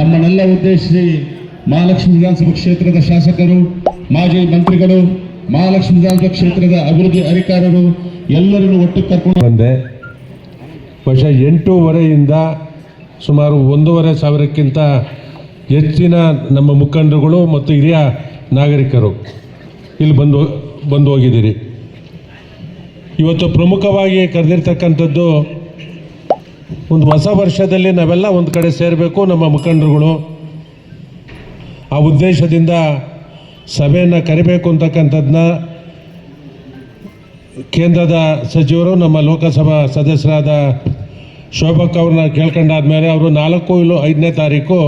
ನಮ್ಮನ್ನೆಲ್ಲ ಉದ್ದೇಶಿಸಿ ಮಹಾಲಕ್ಷ್ಮಿ ವಿಧಾನಸಭಾ ಕ್ಷೇತ್ರದ ಶಾಸಕರು, ಮಾಜಿ ಮಂತ್ರಿಗಳು, ಮಹಾಲಕ್ಷ್ಮಿ ವಿಧಾನಸಭಾ ಕ್ಷೇತ್ರದ ಅಭಿವೃದ್ಧಿ ಅಧಿಕಾರರು ಎಲ್ಲರನ್ನು ಒಟ್ಟು ಕರ್ಕೊಂಡು ಬಂದೆ. ಬಹುಶಃ ಎಂಟೂವರೆಯಿಂದ ಸುಮಾರು ಒಂದೂವರೆ ಸಾವಿರಕ್ಕಿಂತ ಹೆಚ್ಚಿನ ನಮ್ಮ ಮುಖಂಡರುಗಳು ಮತ್ತು ಹಿರಿಯ ನಾಗರಿಕರು ಇಲ್ಲಿ ಬಂದು ಬಂದು ಹೋಗಿದ್ದೀರಿ. ಇವತ್ತು ಪ್ರಮುಖವಾಗಿ ಕರೆದಿರ್ತಕ್ಕಂಥದ್ದು ಒಂದು ಹೊಸ ವರ್ಷದಲ್ಲಿ ನಾವೆಲ್ಲ ಒಂದು ಕಡೆ ಸೇರಬೇಕು ನಮ್ಮ ಮುಖಂಡರುಗಳು. ಆ ಉದ್ದೇಶದಿಂದ ಸಭೆಯನ್ನು ಕರಿಬೇಕು ಅಂತಕ್ಕಂಥದ್ದನ್ನ ಕೇಂದ್ರದ ಸಚಿವರು, ನಮ್ಮ ಲೋಕಸಭಾ ಸದಸ್ಯರಾದ ಶೋಭಕ್ ಅವ್ರನ್ನ ಕೇಳ್ಕೊಂಡಾದ್ಮೇಲೆ ಅವರು ನಾಲ್ಕು ಇಲ್ಲ ಐದನೇ ತಾರೀಕು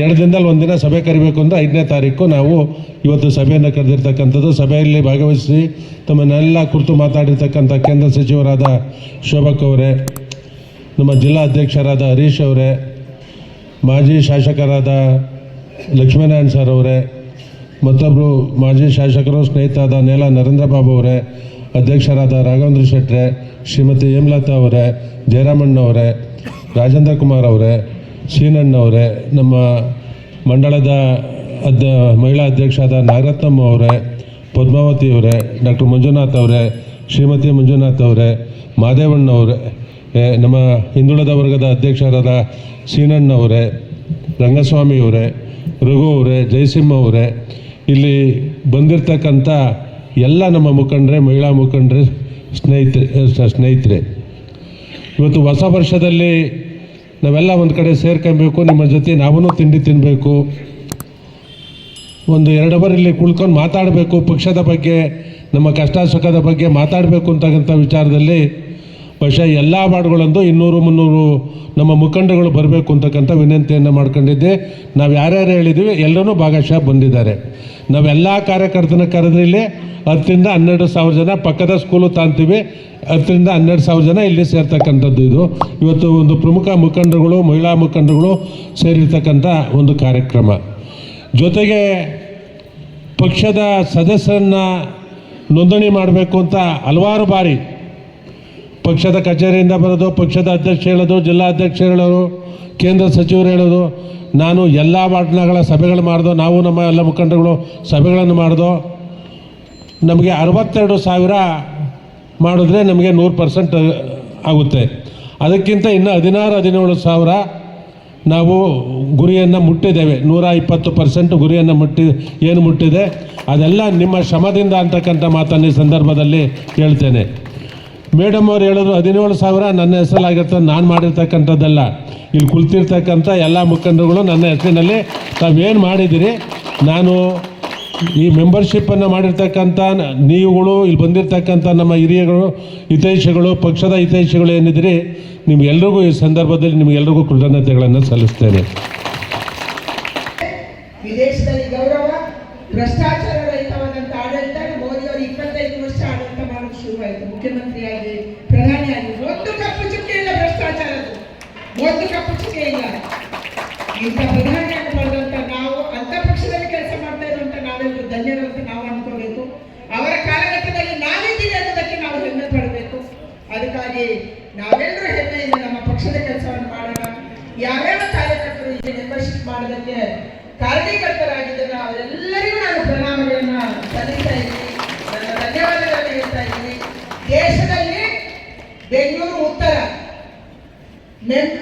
ಎರಡು ದಿನದಲ್ಲಿ ಒಂದಿನ ಸಭೆ ಕರಿಬೇಕು ಅಂತ ಐದನೇ ತಾರೀಕು ನಾವು ಇವತ್ತು ಸಭೆಯನ್ನು ಕರೆದಿರ್ತಕ್ಕಂಥದ್ದು. ಸಭೆಯಲ್ಲಿ ಭಾಗವಹಿಸಿ ತಮ್ಮನ್ನೆಲ್ಲ ಕುರಿತು ಮಾತಾಡಿರ್ತಕ್ಕಂಥ ಕೇಂದ್ರ ಸಚಿವರಾದ ಶೋಭಕ್ ಅವರೇ ನಮ್ಮ ಜಿಲ್ಲಾ ಅಧ್ಯಕ್ಷರಾದ ಹರೀಶ್ ಅವರೇ ಮಾಜಿ ಶಾಸಕರಾದ ಲಕ್ಷ್ಮೀನಾರಾಯಣ ಸರ್ ಅವರೇ ಮತ್ತೊಬ್ಬರು ಮಾಜಿ ಶಾಸಕರು ಸ್ನೇಹಿತರಾದ ನೇಲ ನರೇಂದ್ರ ಬಾಬು ಅವರೇ ಅಧ್ಯಕ್ಷರಾದ ರಾಘವೇಂದ್ರ ಶೆಟ್ರೆ ಶ್ರೀಮತಿ ಹೇಮಲತಾ ಅವರೇ ಜಯರಾಮಣ್ಣ ಅವರೇ ರಾಜೇಂದ್ರ ಕುಮಾರ್ ಅವರೇ ಶ್ರೀನಣ್ಣ ಅವರೇ ನಮ್ಮ ಮಂಡಳದ ಅಧ್ಯ ಮಹಿಳಾ ಅಧ್ಯಕ್ಷರಾದ ನಾಗರತ್ನಮ್ಮ ಅವರೇ ಪದ್ಮಾವತಿ ಅವರೇ ಡಾಕ್ಟರ್ ಮಂಜುನಾಥ್ ಅವರೇ ಶ್ರೀಮತಿ ಮಂಜುನಾಥ್ ಅವರೇ ಮಾದೇವಣ್ಣ ಅವರೇ ಏ, ನಮ್ಮ ಹಿಂದುಳಿದ ವರ್ಗದ ಅಧ್ಯಕ್ಷರಾದ ಸೀನಣ್ಣವರೇ ರಂಗಸ್ವಾಮಿ ಅವರೇ, ರಘು ಅವರೇ ಜಯಸಿಂಹ ಅವರೇ, ಇಲ್ಲಿ ಬಂದಿರತಕ್ಕಂಥ ಎಲ್ಲ ನಮ್ಮ ಮುಖಂಡರೇ, ಮಹಿಳಾ ಮುಖಂಡರೇ, ಸ್ನೇಹಿತರೆ ಸ್ನೇಹಿತರೆ. ಇವತ್ತು ಹೊಸ ವರ್ಷದಲ್ಲಿ ನಾವೆಲ್ಲ ಒಂದು ಕಡೆ ಸೇರ್ಕೊಬೇಕು, ನಿಮ್ಮ ಜೊತೆ ನಾವೂ ತಿಂಡಿ ತಿನ್ನಬೇಕು ಒಂದು ಎರಡು ಅವರ್ ಇಲ್ಲಿ ಕುಳ್ಕೊಂಡು ಮಾತಾಡಬೇಕು, ಪಕ್ಷದ ಬಗ್ಗೆ, ನಮ್ಮ ಕಷ್ಟ ಸುಖದ ಬಗ್ಗೆ ಮಾತಾಡಬೇಕು ಅಂತಕ್ಕಂಥ ವಿಚಾರದಲ್ಲಿ ಬಹುಶಃ ಎಲ್ಲ ವಾರ್ಡ್ಗಳಂದು ಇನ್ನೂರು, ಮುನ್ನೂರು ನಮ್ಮ ಮುಖಂಡಗಳು ಬರಬೇಕು ಅಂತಕ್ಕಂಥ ವಿನಂತಿಯನ್ನು ಮಾಡ್ಕೊಂಡಿದ್ದೆ. ನಾವು ಯಾರ್ಯಾರು ಹೇಳಿದ್ದೀವಿ ಎಲ್ಲರೂ ಭಾಗಶಃ ಬಂದಿದ್ದಾರೆ. ನಾವೆಲ್ಲ ಕಾರ್ಯಕರ್ತನ ಕರೆದ್ರಿಲ್ಲಿ ಹತ್ತರಿಂದ ಹನ್ನೆರಡು ಸಾವಿರ ಜನ ಪಕ್ಕದ ಸ್ಕೂಲು ತಾಂತೀವಿ. ಹತ್ತರಿಂದ ಹನ್ನೆರಡು ಸಾವಿರ ಜನ ಇಲ್ಲಿ ಸೇರ್ತಕ್ಕಂಥದ್ದು ಇದು. ಇವತ್ತು ಒಂದು ಪ್ರಮುಖ ಮುಖಂಡಗಳು ಮಹಿಳಾ ಮುಖಂಡಗಳು ಸೇರಿರ್ತಕ್ಕಂಥ ಒಂದು ಕಾರ್ಯಕ್ರಮ. ಜೊತೆಗೆ ಪಕ್ಷದ ಸದಸ್ಯರನ್ನ ನೋಂದಣಿ ಮಾಡಬೇಕು ಅಂತ ಹಲವಾರು ಬಾರಿ ಪಕ್ಷದ ಕಚೇರಿಯಿಂದ ಬರೋದು, ಪಕ್ಷದ ಅಧ್ಯಕ್ಷ ಹೇಳೋದು, ಜಿಲ್ಲಾ ಅಧ್ಯಕ್ಷ ಹೇಳೋರು, ಕೇಂದ್ರ ಸಚಿವರು ಹೇಳೋದು, ನಾನು ಎಲ್ಲ ವಾರ್ಡ್ನಗಳ ಸಭೆಗಳು ಮಾಡಿದೋ, ನಾವು ನಮ್ಮ ಎಲ್ಲ ಮುಖಂಡರುಗಳು ಸಭೆಗಳನ್ನು ಮಾಡಿದೋ, ನಮಗೆ ಅರವತ್ತೆರಡು ಸಾವಿರ ಮಾಡಿದ್ರೆ ನಮಗೆ ನೂರು ಪರ್ಸೆಂಟ್ ಆಗುತ್ತೆ. ಅದಕ್ಕಿಂತ ಇನ್ನು ಹದಿನಾರು, ಹದಿನೇಳು ಸಾವಿರ ನಾವು ಗುರಿಯನ್ನು ಮುಟ್ಟಿದ್ದೇವೆ. ನೂರ ಇಪ್ಪತ್ತು ಪರ್ಸೆಂಟ್ ಗುರಿಯನ್ನು ಮುಟ್ಟಿ, ಏನು ಮುಟ್ಟಿದೆ, ಅದೆಲ್ಲ ನಿಮ್ಮ ಶ್ರಮದಿಂದ ಅಂತಕ್ಕಂಥ ಮಾತನ್ನು ಈ ಸಂದರ್ಭದಲ್ಲಿ ಹೇಳ್ತೇನೆ. ಮೇಡಮ್ ಅವ್ರು ಹೇಳಿದ್ರು ಹದಿನೇಳು ಸಾವಿರ ನನ್ನ ಹೆಸರಲ್ಲಾಗಿರ್ತದೆ, ನಾನು ಮಾಡಿರ್ತಕ್ಕಂಥದ್ದಲ್ಲ. ಇಲ್ಲಿ ಕುಳಿತಿರ್ತಕ್ಕಂಥ ಎಲ್ಲ ಮುಖಂಡರುಗಳು ನನ್ನ ಹೆಸರಿನಲ್ಲಿ ತಾವೇನು ಮಾಡಿದ್ದೀರಿ ನಾನು ಈ ಮೆಂಬರ್ಶಿಪ್ಪನ್ನು ಮಾಡಿರ್ತಕ್ಕಂಥ ನೀವುಗಳು, ಇಲ್ಲಿ ಬಂದಿರತಕ್ಕಂಥ ನಮ್ಮ ಹಿರಿಯಗಳು, ಹಿತೈಷಿಗಳು, ಪಕ್ಷದ ಹಿತೈಷಿಗಳು ಏನಿದ್ದೀರಿ ನಿಮ್ಗೆಲ್ರಿಗೂ ಈ ಸಂದರ್ಭದಲ್ಲಿ ನಿಮಗೆಲ್ಲರಿಗೂ ಕೃತಜ್ಞತೆಗಳನ್ನು ಸಲ್ಲಿಸ್ತೇನೆ. ವಿದೇಶದಲ್ಲಿ ಗೌರವ, ಭ್ರಷ್ಟಾಚಾರ ಶುರುವಾಯಿತು. ಮುಖ್ಯಮಂತ್ರಿಯಾಗಿ ಪ್ರಧಾನಿಯಾಗಿ ಒಂದು ಕಪ್ಪು ಚುಕ್ಕೆ ಇಲ್ಲ ಭ್ರಷ್ಟಾಚಾರದ್ದು. ಒಂದು ಕಪ್ಪು ಚುಕ್ಕೆ ಇಲ್ಲ. ಇಂಥ ಪ್ರಧಾನಿಯಾಗಿ ಅಂತ ನಾವು ಅಂತ ಪಕ್ಷದಲ್ಲಿ ಕೆಲಸ ಮಾಡ್ತಾ ಇರುವಂತ ನಾವೆಲ್ಲರೂ ಧನ್ಯರು ಅಂತ ನಾವು ಅನ್ಕೋಬೇಕು. ಅವರ ಕಾಲಘಟ್ಟದಲ್ಲಿ ನಾವಿದ್ದೀವಿ ಅನ್ನೋದಕ್ಕೆ ನಾವು ಹೆಮ್ಮೆ ಪಡಬೇಕು. ಅದಕ್ಕಾಗಿ ನಾವೆಲ್ಲರೂ ಹೆಮ್ಮೆಯಿಂದ ನಮ್ಮ ಪಕ್ಷದ ಕೆಲಸವನ್ನು ಮಾಡೋಣ. ಯಾವ್ಯಾವ ಕಾರ್ಯಕರ್ತರು ಇಲ್ಲಿ ಮೆಂಬರ್ಶಿಪ್ ಮಾಡೋದಕ್ಕೆ ಕಾರ್ಯಕರ್ತರಾಗಿದ್ದರೆ ಅವರೆಲ್ಲರಿಗೂ ನಾನು ಪ್ರಣಾಮಗಳನ್ನು ಸಲ್ಲಿಸ್ತಾ ಇದ್ದೀನಿ. ನನ್ನ ಧನ್ಯವಾದಗಳನ್ನು ಹೇಳ್ತಾ ಇದ್ದೀನಿ. ದೇಶದಲ್ಲಿ ಬೆಂಗಳೂರು ಉತ್ತರ.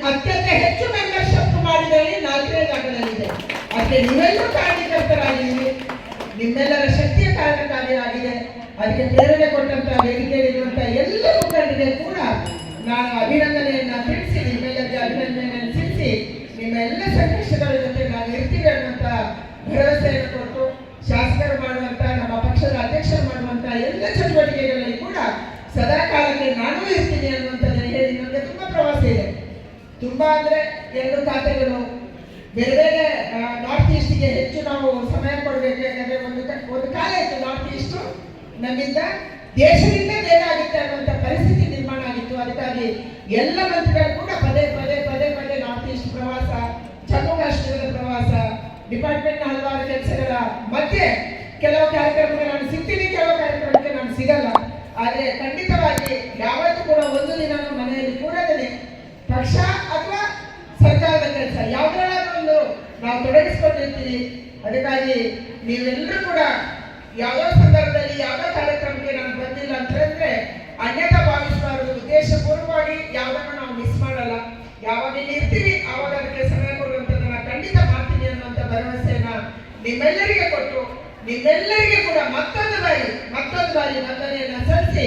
ಅತ್ಯಂತ ಹೆಚ್ಚು ಮೆಂಬರ್ಶಿಪ್ ಮಾಡಿದಲ್ಲಿ ನಾಲ್ಕನೇ ಜಾಗದಲ್ಲಿದೆ. ಅದಕ್ಕೆ ನೀವೆಲ್ಲರೂ ಕಾರ್ಯಕರ್ತರಾಗಿದ್ದೀರಿ. ನಿಮ್ಮೆಲ್ಲರ ಶಕ್ತಿಯ ಕಾರಣಕಾರಿಯಾಗಿದೆ ಅದಕ್ಕೆ ಪ್ರೇರಣೆ ಕೊಟ್ಟಂತ ವೇದಿಕೆಯಲ್ಲಿರುವಂತ ಎಲ್ಲ ಮುಖಂಡರಿಗೆ ಕೂಡ ನಾನು ಅಭಿನಂದನೆಯನ್ನ ತಿಳಿಸಿ, ನಿಮ್ಮೆಲ್ಲರಿಗೆ ಅಭಿನಂದನೆಯನ್ನು ತಿಳಿಸಿ, ನಿಮ್ಮೆಲ್ಲ ಸಂಕಷ್ಟಗಳ ಜೊತೆ ನಾನು ಇರ್ತೀವಿ ಅನ್ನುವಂತ ಭರವಸೆಯನ್ನು ಕೊಟ್ಟು ಶಾಸಕರು ಮಾಡುವಂತ ನಮ್ಮ ಪಕ್ಷದ ಅಧ್ಯಕ್ಷರು ಮಾಡುವಂತ ಎಲ್ಲ ಚಟುವಟಿಕೆಗಳಲ್ಲಿ ಕೂಡ ಸದಾ ಕಾಲಕ್ಕೆ ನಾನು ಇರ್ತೀನಿ ಅನ್ನುವಂಥದ್ದನ್ನು ಹೇಳಿ ನಮಗೆ ತುಂಬಾ ಪ್ರವಾಸ ಇದೆ ತುಂಬಾ ಅಂದ್ರೆ ಎರಡು ಖಾತೆಗಳು. ಬೇರೆ ಬೇರೆ ನಾರ್ತ್ ಈಸ್ಟ್ಗೆ ಹೆಚ್ಚು ನಾವು ಸಮಯ ಕೊಡಬೇಕು ಯಾಕಂದ್ರೆ ಒಂದು ಒಂದು ಕಾಲ ಇತ್ತು ನಾರ್ತ್ ಈಸ್ಟ್ ನಮ್ಮಿಂದ ದೇಶದಿಂದ ಬೇರಾಗುತ್ತೆ ಅನ್ನುವಂಥ ಪರಿಸ್ಥಿತಿ ನಿರ್ಮಾಣ ಆಗಿತ್ತು. ಅದಕ್ಕಾಗಿ ಎಲ್ಲ ಮಂತ್ರಿಗಳು ಕೂಡ ಪದೇ ಪದೇ ಪದೇ ಪದೇ ನಾರ್ತ್ ಈಸ್ಟ್ ಪ್ರವಾಸ, ಜಮ್ಮು ಕಾಶ್ಮೀರದ ಪ್ರವಾಸ ಡಿಪಾರ್ಟ್ಮೆಂಟ್ ಹಲವಾರು ಕೆಲಸಗಳ ಮಧ್ಯೆ ಕೆಲವು ಕಾರ್ಯಕ್ರಮಕ್ಕೆ ನಾನು ಸಿಗ್ತೀನಿ, ಕೆಲವು ಕಾರ್ಯಕ್ರಮಕ್ಕೆ ನಾನು ಸಿಗಲ್ಲ. ಆದರೆ ಖಂಡಿತವಾಗಿ ನಾವು ತೊಡಗಿಸ್ಕೊಂಡಿರ್ತೀವಿ ಅದಕ್ಕಾಗಿ ನೀವೆಲ್ಲರೂ ಕೂಡ ಯಾವ್ಯಾವ ಸಂದರ್ಭದಲ್ಲಿ ಯಾವ ಕಾರ್ಯಕ್ರಮಕ್ಕೆ ನಾನು ಬಂದಿಲ್ಲ ಅಂತ ಹೇಳಿದ್ರೆ ಅನ್ಯತಾ ಭಾವಿಸಬಾರದು. ಉದ್ದೇಶಪೂರ್ವವಾಗಿ ಯಾವ್ದನ್ನು ನಾವು ಮಿಸ್ ಮಾಡಲ್ಲ. ಯಾವಾಗ ಇರ್ತೀವಿ ಆವಾಗ ಅದಕ್ಕೆ ಸಮಯ ಕೊಡುವಂಥದ್ದನ್ನ ಖಂಡಿತ ಮಾಡ್ತೀನಿ ಅನ್ನುವಂಥ ಭರವಸೆಯನ್ನ ನಿಮ್ಮೆಲ್ಲರಿಗೆ ಕೊಟ್ಟು, ನಿಮ್ಮೆಲ್ಲರಿಗೆ ಕೂಡ ಮತ್ತೊಂದು ಬಾರಿ ಮತ್ತೊಂದು ಬಾರಿ ವಂದನೆಯನ್ನ ಸಲ್ಲಿಸಿ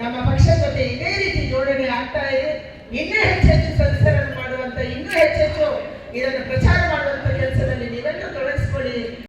ನಮ್ಮ ಪಕ್ಷದ ಜೊತೆ ಇದೇ ರೀತಿ ಜೋಡಣೆ ಆಗ್ತಾ ಇದೆ. ಇನ್ನೂ ಹೆಚ್ಚೆಚ್ಚು ಸದಸ್ಯರನ್ನು ಮಾಡುವಂತ ಇನ್ನೂ ಹೆಚ್ಚೆಚ್ಚು ಇದನ್ನು ಪ್ರಚಾರ ಮಾಡುವಂತ ಕೆಲಸದಲ್ಲಿ ತೊಡಗಿಸಿ